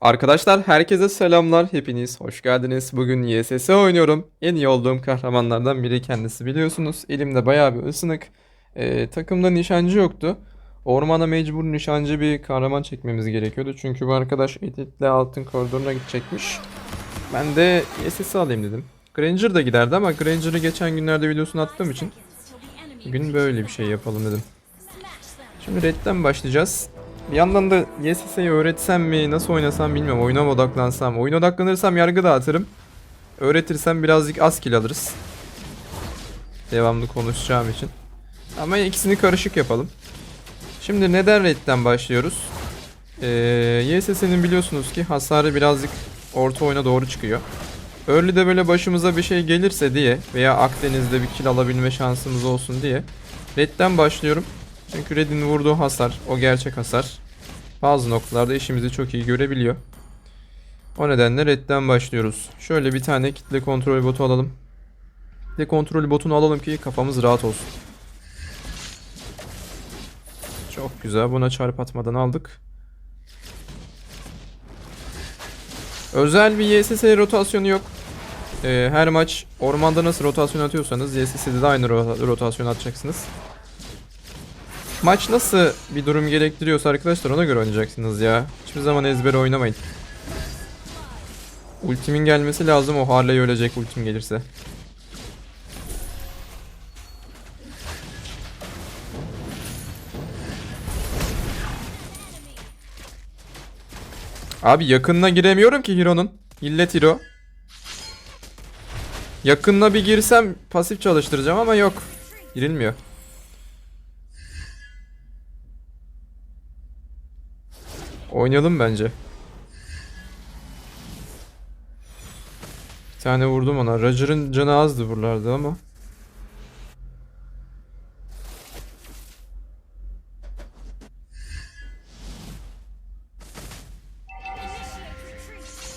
Arkadaşlar herkese selamlar. Hepiniz hoş geldiniz. Bugün YSS oynuyorum. En iyi olduğum kahramanlardan biri kendisi biliyorsunuz. Elimde bayağı bir ısınık. Ee, takımda nişancı yoktu. Ormana mecbur nişancı bir kahraman çekmemiz gerekiyordu. Çünkü bu arkadaş Edith'le altın koridoruna gidecekmiş. Ben de YSS alayım dedim. Granger da giderdi ama Granger'ı geçen günlerde videosunu attığım için bugün böyle bir şey yapalım dedim. Şimdi Red'den başlayacağız. Bir yandan da YSS'yi öğretsem mi, nasıl oynasam bilmiyorum. Oyuna mı odaklansam? Oyuna odaklanırsam yargı dağıtırım. Öğretirsem birazcık az kill alırız. Devamlı konuşacağım için. Ama ikisini karışık yapalım. Şimdi neden Red'den başlıyoruz? Ee, YSS'nin biliyorsunuz ki hasarı birazcık orta oyuna doğru çıkıyor. Early'de böyle başımıza bir şey gelirse diye veya Akdeniz'de bir kill alabilme şansımız olsun diye Red'den başlıyorum. Çünkü Red'in vurduğu hasar, o gerçek hasar bazı noktalarda işimizi çok iyi görebiliyor. O nedenle Red'den başlıyoruz. Şöyle bir tane kitle kontrol botu alalım. Kitle kontrol botunu alalım ki kafamız rahat olsun. Çok güzel. Buna çarp atmadan aldık. Özel bir YSS rotasyonu yok. Ee, her maç ormanda nasıl rotasyon atıyorsanız YSS'de de aynı ro- rotasyon atacaksınız. Maç nasıl bir durum gerektiriyorsa arkadaşlar ona göre oynayacaksınız ya. Hiçbir zaman ezbere oynamayın. Ultimin gelmesi lazım o Harley ölecek ultim gelirse. Abi yakınına giremiyorum ki Hero'nun. İllet Hero. Yakınına bir girsem pasif çalıştıracağım ama yok. Girilmiyor. Oynayalım bence. Bir tane vurdum ona. Roger'ın canı azdı buralarda ama.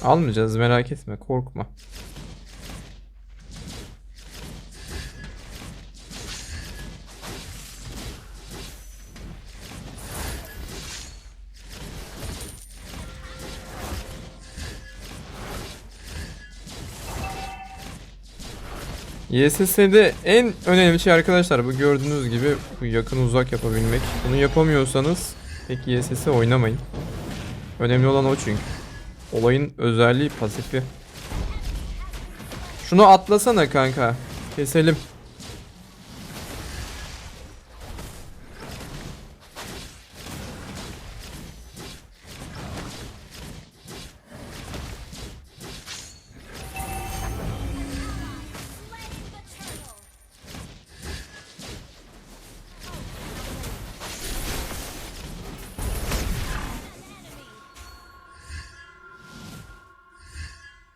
Almayacağız merak etme korkma. YSS'de en önemli şey arkadaşlar bu gördüğünüz gibi yakın uzak yapabilmek. Bunu yapamıyorsanız pek YSS oynamayın. Önemli olan o çünkü. Olayın özelliği pasifi. Şunu atlasana kanka. Keselim.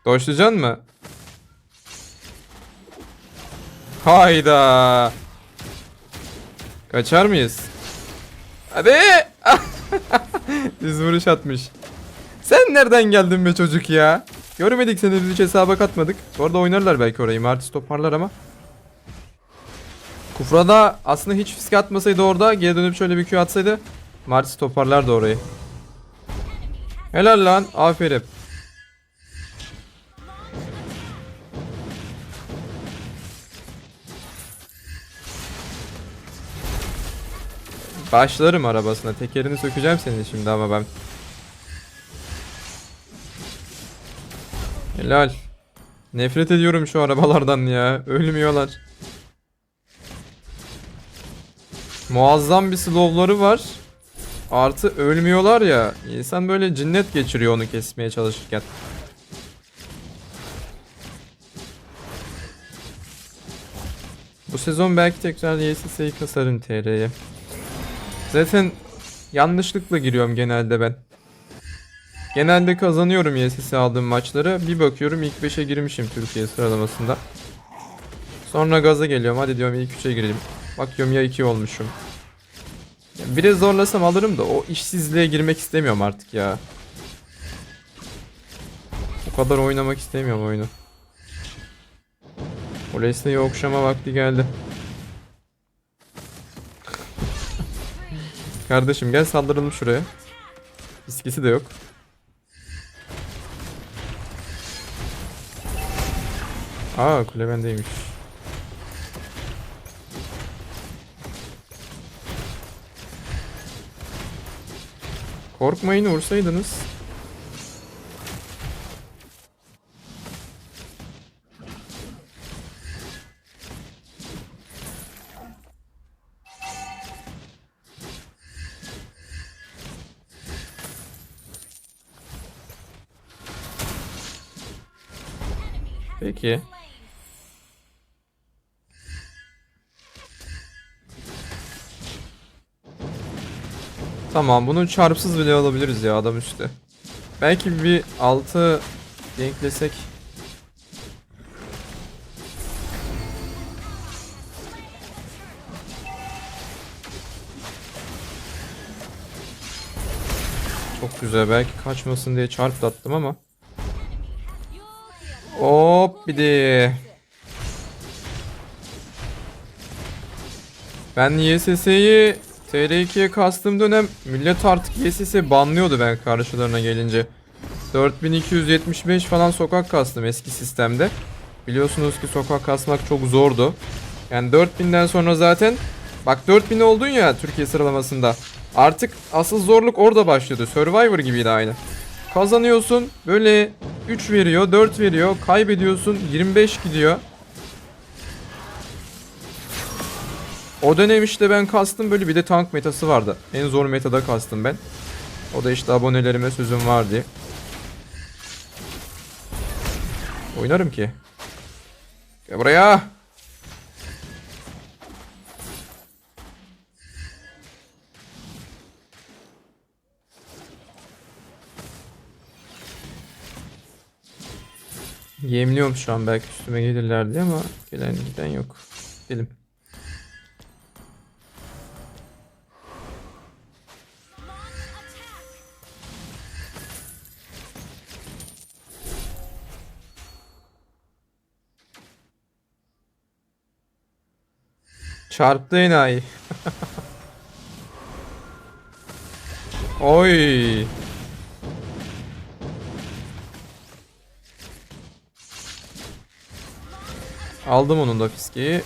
Doşlayacaksın mı? Hayda. Kaçar mıyız? Hadi. Düz vuruş atmış. Sen nereden geldin be çocuk ya? Görmedik seni biz hiç hesaba katmadık. Bu arada oynarlar belki orayı. Martis toparlar ama. Kufra'da aslında hiç fisk atmasaydı orada geri dönüp şöyle bir Q atsaydı Martis toparlardı orayı. Helal lan. Aferin. Başlarım arabasına. Tekerini sökeceğim senin şimdi ama ben. Helal. Nefret ediyorum şu arabalardan ya. Ölmüyorlar. Muazzam bir slowları var. Artı ölmüyorlar ya. İnsan böyle cinnet geçiriyor onu kesmeye çalışırken. Bu sezon belki tekrar YSS'yi kasarım TR'ye. Zaten yanlışlıkla giriyorum genelde ben. Genelde kazanıyorum YSS aldığım maçları. Bir bakıyorum ilk 5'e girmişim Türkiye sıralamasında. Sonra gaza geliyorum. Hadi diyorum ilk 3'e girelim. Bakıyorum ya 2 olmuşum. Biraz zorlasam alırım da o işsizliğe girmek istemiyorum artık ya. O kadar oynamak istemiyorum oyunu. O Leslie'yi okşama vakti geldi. Kardeşim gel saldıralım şuraya. Biskisi de yok. Aa kule bendeymiş. Korkmayın vursaydınız. Tamam bunu çarpsız bile alabiliriz ya adam üstte. Belki bir 6 denklesek. Çok güzel belki kaçmasın diye çarp da attım ama. Hop bir de. Ben YSS'yi TR2'ye kastığım dönem millet artık YSS banlıyordu ben karşılarına gelince. 4275 falan sokak kastım eski sistemde. Biliyorsunuz ki sokak kasmak çok zordu. Yani 4000'den sonra zaten bak 4000 oldun ya Türkiye sıralamasında. Artık asıl zorluk orada başladı. Survivor gibiydi aynı. Kazanıyorsun böyle 3 veriyor 4 veriyor kaybediyorsun 25 gidiyor. O dönem işte ben kastım böyle bir de tank metası vardı. En zor metada kastım ben. O da işte abonelerime sözüm var diye. Oynarım ki. Gel buraya. Yemliyorum şu an belki üstüme gelirler diye ama gelen giden yok. Gidelim. Çarptı enayi. Oy. Aldım onun da fiskeyi.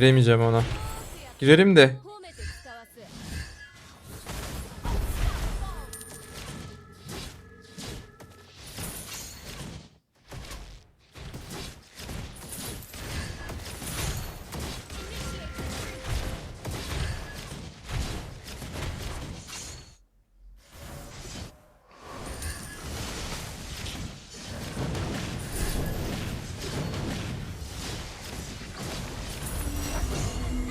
Giremeyeceğim ona. Girerim de.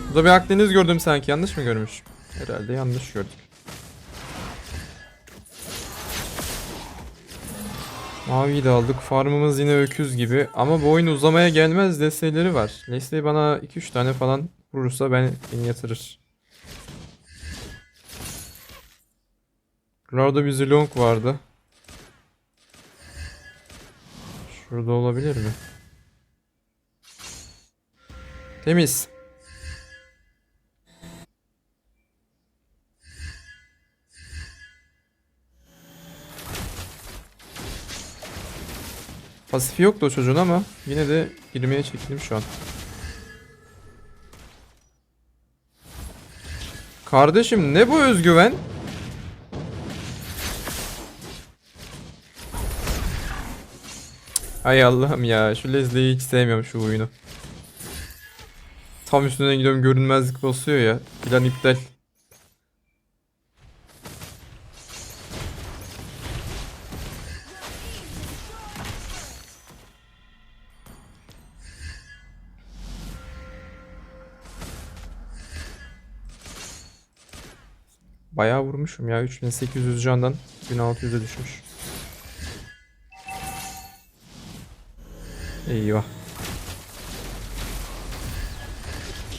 Burada bir Akdeniz gördüm sanki. Yanlış mı görmüş? Herhalde yanlış gördük. Maviyi de aldık. Farmımız yine öküz gibi. Ama bu oyun uzamaya gelmez desteleri var. Leslie bana 2-3 tane falan vurursa ben beni yatırır. Burada bir Zilong vardı. Şurada olabilir mi? Temiz. Pasifi yoktu o çocuğun ama yine de girmeye çekildim şu an. Kardeşim ne bu özgüven? Ay Allah'ım ya şu Leslie'yi hiç sevmiyorum şu oyunu. Tam üstüne gidiyorum görünmezlik basıyor ya. Plan iptal. Bayağı vurmuşum ya 3800 candan 1600'e düşmüş. Eyvah.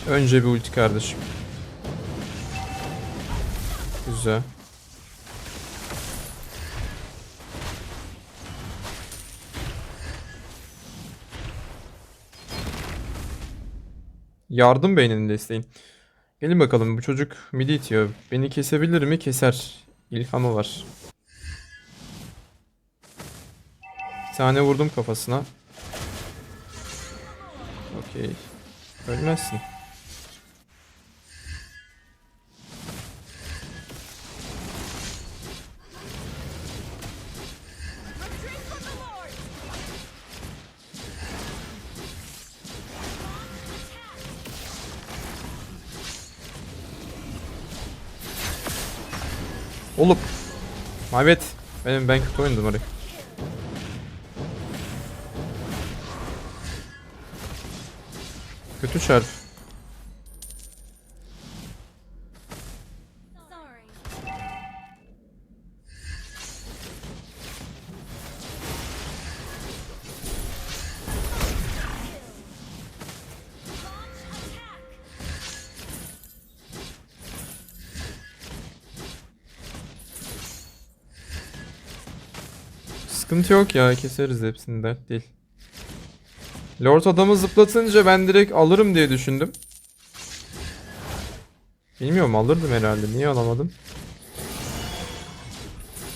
Önce bir ulti kardeşim. Güzel. Yardım beyninin desteğin. Gelin bakalım bu çocuk midi itiyor. Beni kesebilir mi? Keser. İlhamı var. Bir tane vurdum kafasına. Okey. Ölmezsin. Mabet. Benim ben kötü oynadım orayı. Kötü çarp. Sıkıntı yok ya keseriz hepsini dert değil. Lord adamı zıplatınca ben direkt alırım diye düşündüm. Bilmiyorum alırdım herhalde. Niye alamadım?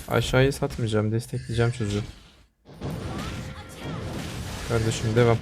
Aşağıyı satmayacağım. Destekleyeceğim çocuğu. Kardeşim devam.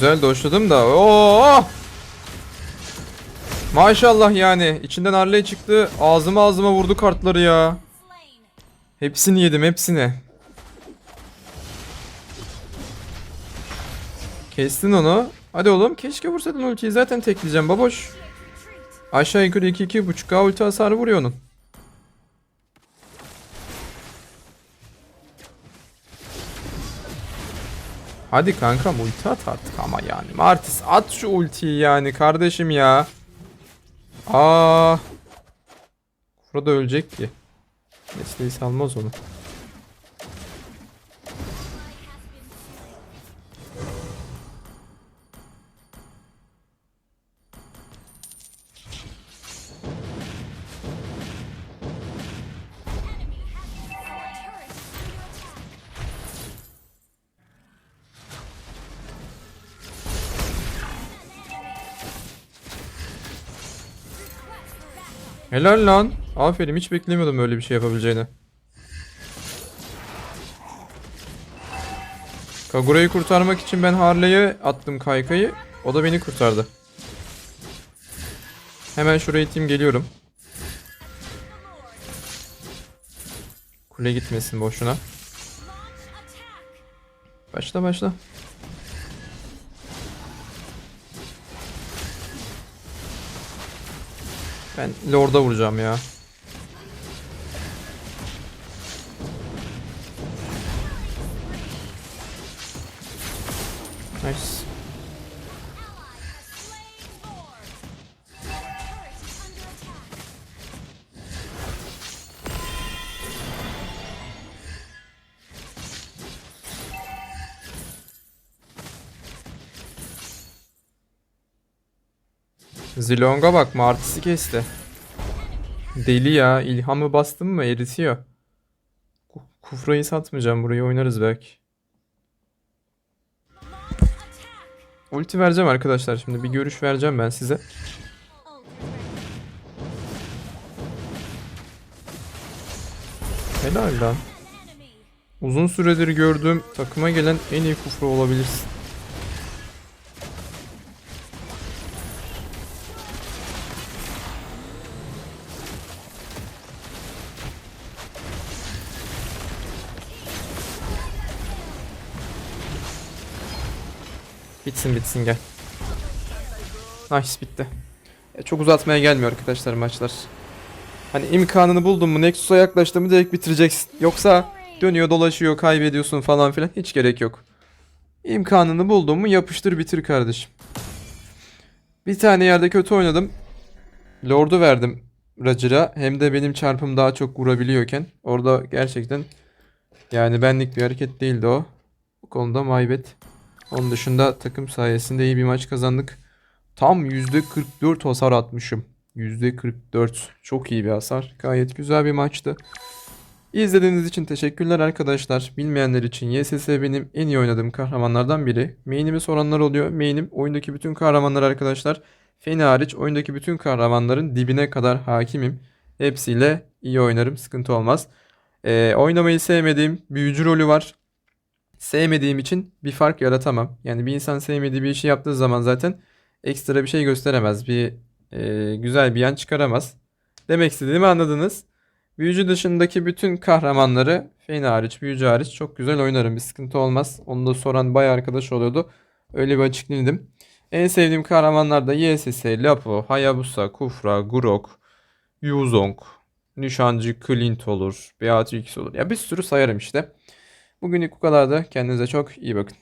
Güzel doşladım da. Oo! Maşallah yani. İçinden Harley çıktı. Ağzıma ağzıma vurdu kartları ya. Hepsini yedim hepsini. Kestin onu. Hadi oğlum keşke vursaydın ultiyi zaten tekleyeceğim baboş. Aşağı yukarı 2-2.5k ulti hasarı vuruyor onun. Hadi kankam ulti at artık ama yani. Martis at şu ultiyi yani kardeşim ya. Aa. Burada ölecek ki. Nesli'yi salmaz onu. Helal lan. Aferin hiç beklemiyordum öyle bir şey yapabileceğini. Kagura'yı kurtarmak için ben Harley'e attım kaykayı. O da beni kurtardı. Hemen şuraya iteyim geliyorum. Kule gitmesin boşuna. Başla başla. Ben Lord'a vuracağım ya. Nice. Zilong'a bak martısı kesti. Deli ya. İlhamı bastım mı eritiyor. Kufrayı satmayacağım. Burayı oynarız belki. Ulti vereceğim arkadaşlar şimdi. Bir görüş vereceğim ben size. Helal lan. Uzun süredir gördüğüm takıma gelen en iyi kufra olabilirsin. Bitsin bitsin gel. Nice bitti. E, çok uzatmaya gelmiyor arkadaşlar maçlar. Hani imkanını buldun mu Nexus'a yaklaştın mı direkt bitireceksin. Yoksa dönüyor dolaşıyor kaybediyorsun falan filan hiç gerek yok. İmkanını buldun mu yapıştır bitir kardeşim. Bir tane yerde kötü oynadım. Lord'u verdim Roger'a. Hem de benim çarpım daha çok vurabiliyorken. Orada gerçekten yani benlik bir hareket değildi o. Bu konuda maybet. Onun dışında takım sayesinde iyi bir maç kazandık. Tam %44 hasar atmışım. %44. Çok iyi bir hasar. Gayet güzel bir maçtı. İzlediğiniz için teşekkürler arkadaşlar. Bilmeyenler için YSS benim en iyi oynadığım kahramanlardan biri. Main'imi soranlar oluyor. Main'im oyundaki bütün kahramanlar arkadaşlar. Feni hariç oyundaki bütün kahramanların dibine kadar hakimim. Hepsiyle iyi oynarım. Sıkıntı olmaz. Ee, oynamayı sevmediğim büyücü rolü var. Sevmediğim için bir fark yaratamam. Yani bir insan sevmediği bir işi yaptığı zaman zaten ekstra bir şey gösteremez. Bir e, güzel bir yan çıkaramaz. Demek istediğimi anladınız. Büyücü dışındaki bütün kahramanları Feyni hariç, büyücü hariç çok güzel oynarım. Bir sıkıntı olmaz. Onu da soran bayağı arkadaş oluyordu. Öyle bir açıkladım. En sevdiğim kahramanlar da YSS, Lapo, Hayabusa, Kufra, Gurok, Yuzong, Nişancı, Clint olur, Beatrix olur. Ya bir sürü sayarım işte. Bugünlük bu kadardı. Kendinize çok iyi bakın.